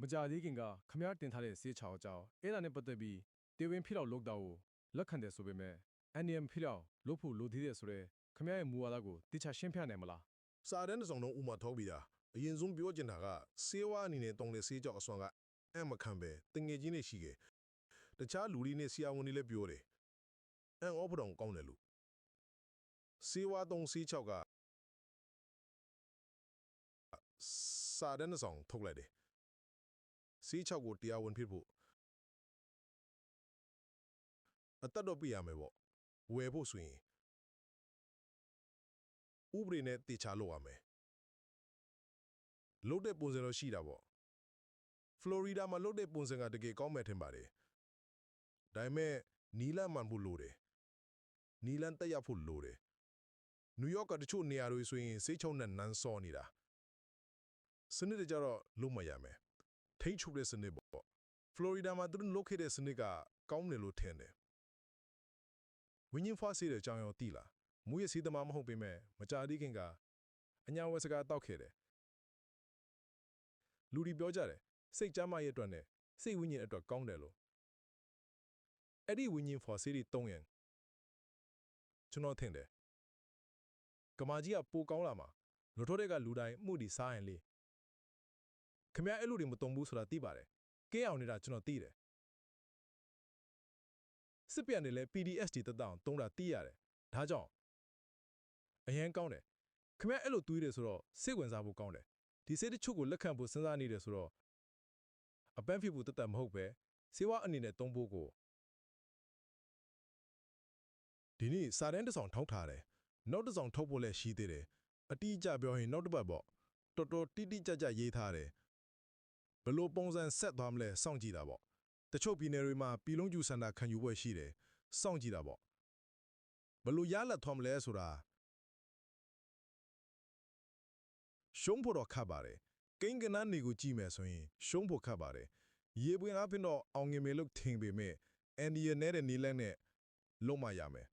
မကြသေးခင်ကခမရတင်ထားတဲ့စေးချောင်းအကြောင်းအဲ့ဒါနဲ့ပတ်သက်ပြီးတေဝင်ဖိလောက်လောက်တော့ကိုလက်ခံတယ်ဆိုပေမဲ့ NM ဖိလောက်လို့ဖို့လိုသေးတယ်ဆိုတော့ခမရရဲ့မူဝါဒကိုတိကျရှင်းပြနိုင်မလားစာတန်းတစ်စုံလုံးဥမာထောက်ပြီးတာအရင်ဆုံးပြောချင်တာကဆေးဝါးအနေနဲ့တုံးတဲ့ဆေးကြောက်အစွမ်းကအမခံပဲတငယ်ချင်းတွေရှိခဲ့တခြားလူတွေနဲ့ဆရာဝန်တွေလည်းပြောတယ်အန်အောဖတောင်ကောင်းတယ်လို့ဆေးဝါးတုံးဆေးချောက်ကစာတန်းတစ်စုံထုတ်လိုက်တယ် ဆေးချောက်ကိုတရားဝင်ဖြစ်ဖို့အသက်တော့ပြရမယ်ပေါ့ဝယ်ဖို့ဆိုရင်ဥပဒေနဲ့တေချာလုပ်ရမယ်လုတ်တဲ့ပုံစံတော့ရှိတာပေါ့ဖလော်ရီဒါမှာလုတ်တဲ့ပုံစံကတကယ်ကောင်းမဲ့ထင်ပါတယ်ဒါပေမဲ့နီလန်မှန်ဖို့လိုတယ်နီလန်တက်ရဖို့လိုတယ်နယူးယောက်ကတချို့နေရာတွေဆိုရင်စိတ်ချုံနဲ့နန်းစောနေတာစနစ်တကျတော့လုံးမရမယ် ထိတ်ချုပ်တဲ့စနစ်ပေါ့ဖလော်ရီဒါမှာသူတို့လုတ်ခဲ့တဲ့စနစ်ကကောင်းတယ်လို့ထင်တယ်ဝင်းရင်ဖားစီတဲ့အကြောင်းရောသိလားမူရစီသမားမဟုတ်ပေမဲ့မကြသေးခင်ကအညာဝက်စကားတောက်ခဲ့တယ်လူတွေပြောကြတယ်စိတ်ကြမ်းမရဲ့အတွက်နဲ့စိတ်ဝိညာဉ်အတွက်ကောင်းတယ်လို့အဲ့ဒီဝိညာဉ် for city 3ရင်ကျွန်တော်ထင်တယ်ကမာကြီးကပိုကောင်းလာမှာလူထိုးတဲ့ကလူတိုင်းမှုဒီစားရင်လေ ခမရအဲ့လိုတွေမတုံဘူးဆိုတာသိပါတယ်ကင်းအောင်နေတာကျွန်တော်သိတယ်စစ်ပြန်တွေလည်း PDSD တက်တောင်တုံးတာသိရတယ်ဒါကြောင့်အရင်ကောင်းတယ်ခမရအဲ့လိုတွေးတယ်ဆိုတော့စိတ်ဝင်စားဖို့ကောင်းတယ်ဒီစိတ်တချို့ကိုလက်ခံဖို့စဉ်းစားနေတယ်ဆိုတော့အပန်းဖြစ်ဖို့တသက်မဟုတ်ပဲစေဝါအနေနဲ့သုံးဖို့ကိုဒီနေ့စာတန်းတစ်ဆောင်ထောက်ထားတယ်နောက်တစ်ဆောင်ထုတ်ဖို့လည်းရှိသေးတယ်အတိအကျပြောရင်နောက်တစ်ပတ်ပေါ့တော်တော်တိတိကျကျရေးထားတယ် ဘယ်လို့ပုံစံဆက်သွားမလဲစောင့်ကြည့်တာပေါ့တချို့ပြည်နယ်တွေမှာပြည်လုံးကျူစန္ဒခံယူပွဲရှိတယ်စောင့်ကြည့်တာပေါ့ဘယ်လို့ရလက်ထွန်မလဲဆိုတာရှုံးဖို့တော့ခတ်ပါတယ်ကိန်းကနန်းတွေကိုကြည့်မယ်ဆိုရင်ရှုံးဖို့ခတ်ပါတယ်ရေပွင့်အပြင်တော့အောင်ငင်မေလို့ထင်ပေမဲ့အန်ဒီယနဲ့တဲ့နီလန်းနဲ့လုံးမရမယ်